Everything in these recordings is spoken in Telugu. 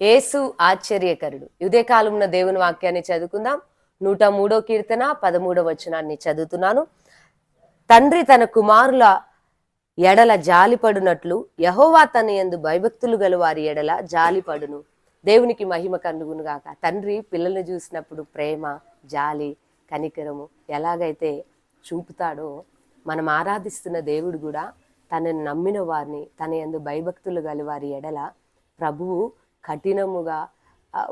ఏసు ఆశ్చర్యకరుడు. ఇదే కాలంలో దేవుని వాక్యాన్ని చదువుకుందాం. నూట మూడో కీర్తన పదమూడవ వచనాన్ని చదువుతున్నాను. తండ్రి తన కుమారుల ఎడల జాలిపడునట్లు యహోవా తన యందు భయభక్తులు గల వారి ఎడల జాలిపడును. దేవునికి మహిమ కనుగును గాక. తండ్రి పిల్లల్ని చూసినప్పుడు ప్రేమ జాలి కనికరము ఎలాగైతే చూపుతాడో మనం ఆరాధిస్తున్న దేవుడు కూడా తనను నమ్మిన వారిని తన యందు భయభక్తులు గల వారి ఎడల ప్రభువు కఠినముగా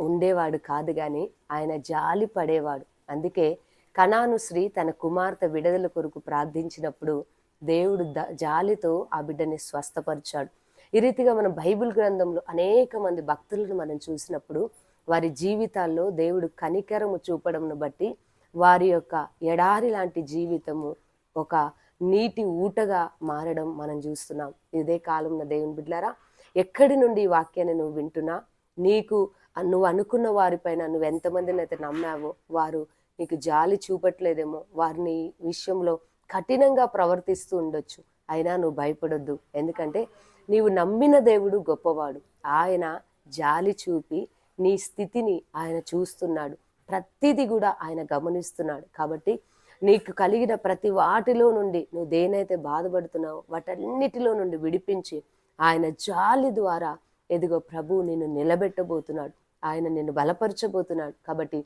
ఉండేవాడు కాదు కానీ ఆయన జాలి పడేవాడు. అందుకే కణాను శ్రీ తన కుమార్తె విడుదల కొరకు ప్రార్థించినప్పుడు దేవుడు ద జాలితో ఆ బిడ్డని స్వస్థపరిచాడు. ఈ రీతిగా మన బైబిల్ గ్రంథంలో అనేక మంది భక్తులను మనం చూసినప్పుడు వారి జీవితాల్లో దేవుడు కనికరము చూపడంను బట్టి వారి యొక్క ఎడారి లాంటి జీవితము ఒక నీటి ఊటగా మారడం మనం చూస్తున్నాం. ఇదే కాలంలో దేవుని బిడ్డలారా ఎక్కడి నుండి ఈ వాక్యాన్ని నువ్వు వింటున్నా? నీకు నువ్వు అనుకున్న వారిపైన నువ్వు ఎంతమందిని అయితే నమ్మావో వారు నీకు జాలి చూపట్లేదేమో వారిని విషయంలో కఠినంగా ప్రవర్తిస్తూ ఉండొచ్చు. అయినా నువ్వు భయపడొద్దు. ఎందుకంటే నీవు నమ్మిన దేవుడు గొప్పవాడు. ఆయన జాలి చూపి నీ స్థితిని ఆయన చూస్తున్నాడు. ప్రతిదీ కూడా ఆయన గమనిస్తున్నాడు. కాబట్టి నీకు కలిగిన ప్రతి వాటిలో నుండి నువ్వు దేనైతే బాధపడుతున్నావో వాటన్నిటిలో నుండి విడిపించి ఆయన జాలి ద్వారా ఎదుగో ప్రభు నిన్ను నిలబెట్టబోతున్నాడు. ఆయన నిన్ను బలపరచబోతున్నాడు. కాబట్టి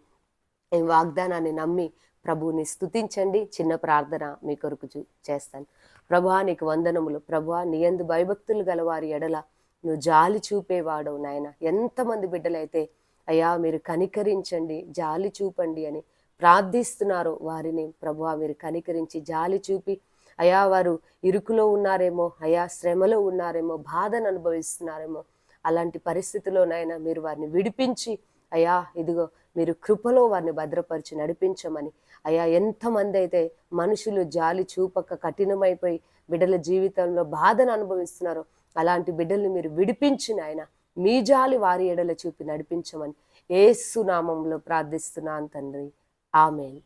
ఈ వాగ్దానాన్ని నమ్మి ప్రభువుని స్తుతించండి. చిన్న ప్రార్థన మీ కొరకు చూ- చేస్తాను. ప్రభా నీకు వందనములు. ప్రభా నీ ఎందు భయభక్తులు గల వారి ఎడల నువ్వు జాలి చూపేవాడవు నాయన. ఎంతమంది బిడ్డలైతే అయ్యా మీరు కనికరించండి జాలి చూపండి అని ప్రార్థిస్తున్నారో వారిని. ప్రభువా మీరు కనికరించి జాలి చూపి అయా వారు ఇరుకులో ఉన్నారేమో అయా శ్రమలో ఉన్నారేమో బాధను అనుభవిస్తున్నారేమో అలాంటి పరిస్థితిలోనైనా మీరు వారిని విడిపించి అయ్యా ఇదిగో మీరు కృపలో వారిని భద్రపరిచి నడిపించమని అయ్యా ఎంతమంది అయితే మనుషులు జాలి చూపక కఠినమైపోయి బిడ్డల జీవితంలో బాధను అనుభవిస్తున్నారో అలాంటి బిడ్డల్ని మీరు విడిపించిన ఆయన మీ జాలి వారి ఎడల చూపి నడిపించమని ఏసునామంలో ప్రార్థిస్తున్నాను తండ్రి. Amen.